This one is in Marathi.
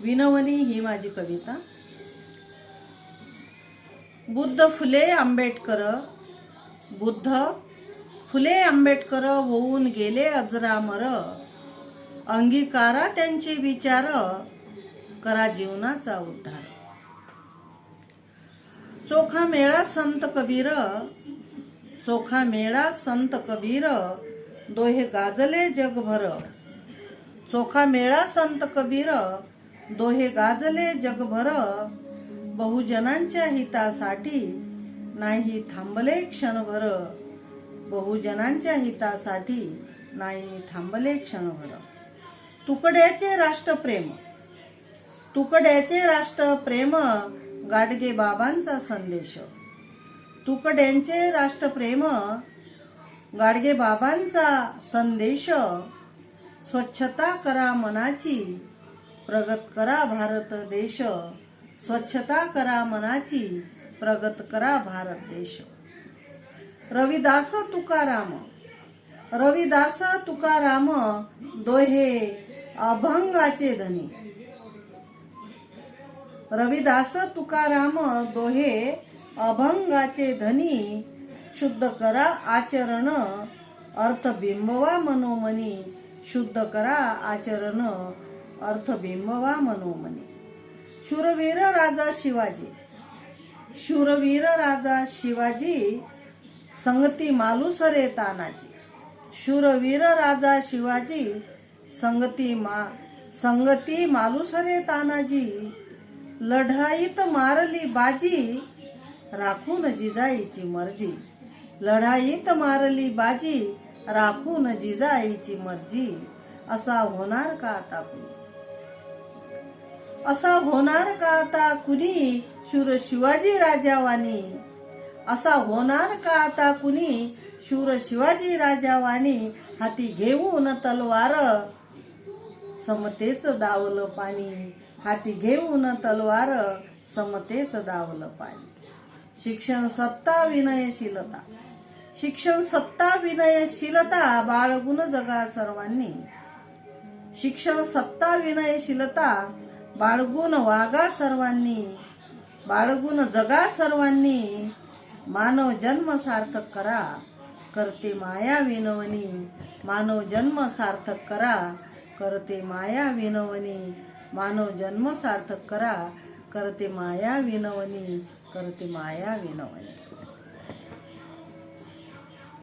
विनवणी ही माझी कविता. बुद्ध फुले आंबेडकर बुद्ध फुले आंबेडकर होऊन गेले अजरामर. अंगीकारा त्यांचे विचार करा जीवनाचा उद्धार. चोखा मेळा संत कबीर चोखा मेळा संत कबीर दोहे गाजले जगभर. चोखा मेळा संत कबीर दोहे गाजले जगभर. बहुजनांच्या हितासाठी नाही थांबले क्षणभर. बहुजनांच्या हितासाठी नाही थांबले क्षणभर. तुकड्याचे राष्ट्रप्रेम. तुकड्याचे राष्ट्रप्रेम गाडगे बाबांचा संदेश. तुकड्यांचे राष्ट्रप्रेम गाडगे बाबांचा संदेश. स्वच्छता करा मनाची प्रगत करा भारत देश. स्वच्छता करा मनाची प्रगत करा भारत देश. रविदास तुकाराम. रविदास तुकाराम दोहे अभंगाचे धनी. रविदास तुकाराम दोहे अभंगाचे धनी. शुद्ध करा आचरण अर्थ बिंबवा मनोमनी. शुद्ध करा आचरण अर्थ बिंबवा मनोमनी. शूरवीर राजा शिवाजी. शूरवीर राजा शिवाजी संगती मालुसरे तानाजी. शूरवीर राजा शिवाजी संगती मा संगती मालुसरे तानाजी. लढाईत मारली बाजी राखून जिजाईची मर्जी. लढाईत मारली बाजी राखून जिजाईची मर्जी. असा होणार का आता कुणी? असा होणार का आता कुणी? शूर शिवाजी राजावानी. असा होणार का आता कुणी? शूर शिवाजी राजावानी. हाती घेऊन तलवार. समतेच दावलं पाणी. हाती घेऊन तलवार. समतेच दावलं पाणी. शिक्षण सत्ता विनयशीलता. शिक्षण सत्ता विनयशीलता बाळगुण जगा सर्वांनी. शिक्षण सत्ता विनयशीलता बाळगुण वागा सर्वांनी बाळगुण जगा सर्वांनी मानव जन्म सार्थक करा करते माया विनवणी मानव जन्म सार्थक करा करते माया विनवणी मानव जन्म सार्थक करा करते माया विनवणी करते माया विनवणी.